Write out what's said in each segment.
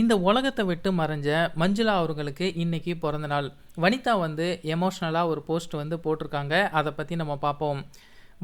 இந்த உலகத்தை விட்டு மறைஞ்ச மஞ்சுளா அவர்களுக்கு இன்னைக்கு பிறந்த நாள் வனிதா வந்து எமோஷ்னலாக ஒரு போஸ்ட் வந்து போட்டிருக்காங்க. அதை பற்றி நம்ம பார்ப்போம்.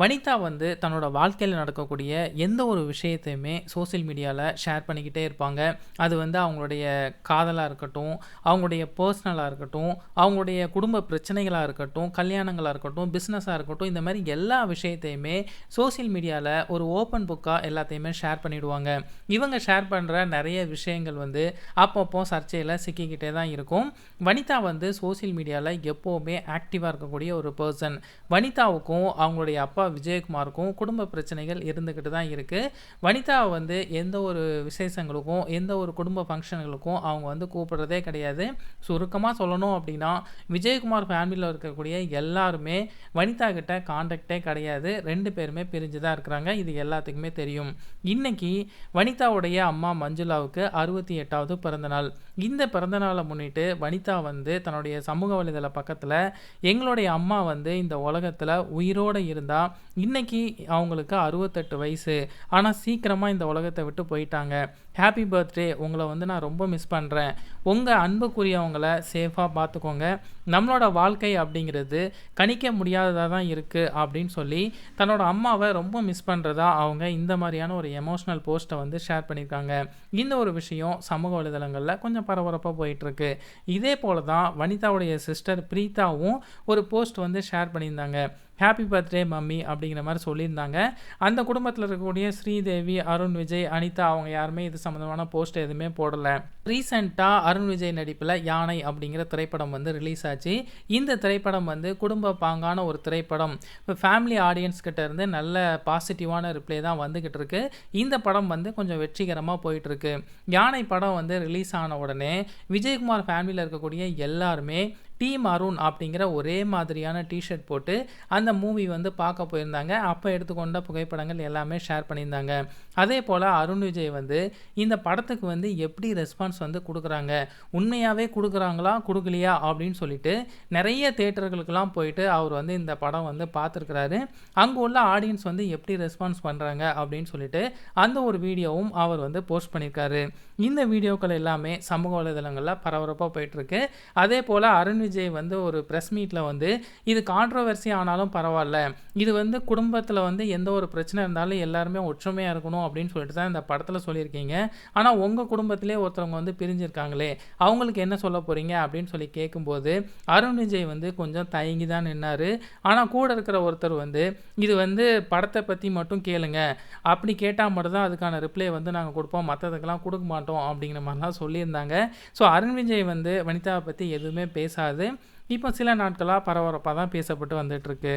வனிதா வந்து தன்னோட வாழ்க்கையில் நடக்கக்கூடிய எந்த ஒரு விஷயத்தையுமே சோஷியல் மீடியாவில் ஷேர் பண்ணிக்கிட்டே இருப்பாங்க. அது வந்து அவங்களுடைய காதலாக இருக்கட்டும் அவங்களுடைய பர்சனலாக இருக்கட்டும் அவங்களுடைய குடும்ப பிரச்சனைகளாக இருக்கட்டும் கல்யாணங்களாக இருக்கட்டும் பிஸ்னஸாக இருக்கட்டும் இந்த மாதிரி எல்லா விஷயத்தையுமே சோஷியல் மீடியாவில் ஒரு ஓப்பன் புக்காக எல்லாத்தையுமே ஷேர் பண்ணிவிடுவாங்க இவங்க ஷேர் பண்ணுற நிறைய விஷயங்கள் வந்து அப்பப்போ சர்ச்சையில் சிக்கிக்கிட்டே தான் இருக்கும். வனிதா வந்து சோஷியல் மீடியாவில் எப்போவுமே ஆக்டிவாக இருக்கக்கூடிய ஒரு பர்சன் வனிதாவுக்கும் அவங்களுடைய அப்பா விஜயகுமாருக்கும் குடும்ப பிரச்சனைகள் இருந்துக்கிட்டு தான் இருக்குது வனிதாவை வந்து எந்த ஒரு விசேஷங்களுக்கும் எந்த ஒரு குடும்ப ஃபங்க்ஷன்களுக்கும் அவங்க வந்து கூப்பிடுறதே கிடையாது. சுருக்கமாக சொல்லணும் அப்படின்னா விஜயகுமார் ஃபேமிலியில் இருக்கக்கூடிய எல்லாருமே வனிதா கிட்ட காண்டாக்டே கிடையாது. ரெண்டு பேருமே பிரிஞ்சு தான் இருக்கிறாங்க. இது எல்லாத்துக்குமே தெரியும். இன்னைக்கு வனிதாவுடைய அம்மா மஞ்சுளாவுக்கு அறுபத்தி எட்டாவது பிறந்தநாள். இந்த பிறந்தநாளை முன்னிட்டு வனிதா வந்து தன்னுடைய சமூக வலைதள பக்கத்தில் எங்களுடைய அம்மா வந்து இந்த உலகத்தில் உயிரோடு இருந்தால் இன்றைக்கி அவங்களுக்கு அறுபத்தெட்டு வயசு. ஆனால் சீக்கிரமாக இந்த உலகத்தை விட்டு போயிட்டாங்க. ஹாப்பி பர்த்டே உங்களை வந்து நான் ரொம்ப மிஸ் பண்ணுறேன் உங்கள் அன்புக்குரியவங்கள சேஃபாக பார்த்துக்கோங்க நம்மளோட வாழ்க்கை அப்படிங்கிறது கணிக்க முடியாததாக தான் இருக்குது அப்படின்னு சொல்லி தன்னோட அம்மாவை ரொம்ப மிஸ் பண்ணுறதா அவங்க இந்த மாதிரியான ஒரு எமோஷ்னல் போஸ்ட்டை வந்து ஷேர் பண்ணியிருக்காங்க. இந்த ஒரு விஷயம் சமூக வலைதளங்களில் கொஞ்சம் பரபரப்பாக போயிட்டுருக்கு. இதே போல தான் வனிதாவுடைய சிஸ்டர் பிரீதாவும் ஒரு போஸ்ட் வந்து ஷேர் பண்ணியிருந்தாங்க. ஹாப்பி பர்த்டே மம்மி அப்படிங்கிற மாதிரி சொல்லியிருந்தாங்க. அந்த குடும்பத்தில் இருக்கக்கூடிய ஸ்ரீதேவி அருண் விஜய் அனிதா அவங்க யாருமே இது சம்மந்தமான போஸ்ட் எதுவுமே போடலை. ரீசெண்டாக அருண் விஜய் நடிப்பில் யானை அப்படிங்கிற திரைப்படம் வந்து ரிலீஸ் ஆச்சு. இந்த திரைப்படம் வந்து குடும்ப பாங்கான ஒரு திரைப்படம். இப்போ ஃபேமிலி ஆடியன்ஸ் கிட்ட இருந்து நல்ல பாசிட்டிவான ரிப்ளை தான் வந்துக்கிட்டு இருக்கு. இந்த படம் வந்து கொஞ்சம் வெற்றிகரமாக போயிட்டுருக்கு. யானை படம் வந்து ரிலீஸ் ஆன உடனே விஜயகுமார் ஃபேமிலியில் இருக்கக்கூடிய எல்லாருமே டீம் அருண் அப்படிங்கிற ஒரே மாதிரியான டிஷர்ட் போட்டு அந்த மூவி வந்து பார்க்க போயிருந்தாங்க. அப்போ எடுத்துக்கொண்ட புகைப்படங்கள் எல்லாமே ஷேர் பண்ணியிருந்தாங்க. அதே போல் அருண் விஜய் வந்து இந்த படத்துக்கு வந்து எப்படி ரெஸ்பான்ஸ் வந்து கொடுக்குறாங்க? உண்மையாகவே கொடுக்குறாங்களா? கொடுக்கலையா? அப்படின்னு சொல்லிட்டு நிறைய தேட்டர்களுக்கெல்லாம் போயிட்டு அவர் வந்து இந்த படம் வந்து பார்த்துருக்குறாரு. அங்கே உள்ள ஆடியன்ஸ் வந்து எப்படி ரெஸ்பான்ஸ் பண்ணுறாங்க அப்படின்னு சொல்லிட்டு அந்த ஒரு வீடியோவும் அவர் வந்து போஸ்ட் பண்ணியிருக்காரு. இந்த வீடியோக்கள் எல்லாமே சமூக வலைதளங்களில் பரபரப்பாக போயிட்டுருக்கு அதே போல் அருண் விஜய் வந்து ஒரு ப்ரெஸ் மீட்டில் வந்து இது கான்ட்ரவர்சி ஆனாலும் பரவாயில்ல. இது வந்து குடும்பத்தில் வந்து எந்த ஒரு பிரச்சனை இருந்தாலும் எல்லாருமே ஒற்றுமையாக இருக்கணும் அப்படின்னு சொல்லிட்டு தான் இந்த படத்தில் சொல்லியிருக்கீங்க. ஆனால் உங்கள் குடும்பத்திலே ஒருத்தவங்க வந்து பிரிஞ்சிருக்காங்களே அவங்களுக்கு என்ன சொல்ல போகிறீங்க அப்படின்னு சொல்லி கேட்கும்போது அருண் விஜய் வந்து கொஞ்சம் தயங்கி தான் நின்னார். ஆனால் கூட இருக்கிற ஒருத்தர் வந்து இது வந்து படத்தை பற்றி மட்டும் கேளுங்க. அப்படி கேட்டால் மட்டும்தான் அதுக்கான ரிப்ளை வந்து நாங்கள் கொடுப்போம். மற்றதுக்கெல்லாம் கொடுக்க மாட்டோம் அப்படிங்கிற மாதிரிலாம் சொல்லியிருந்தாங்க. ஸோ அருண் விஜய் வந்து வனிதாவை பற்றி எதுவுமே பேசாது. இப்போ சில நாட்களாக பரபரப்பாக தான் பேசப்பட்டு வந்துட்டுருக்கு.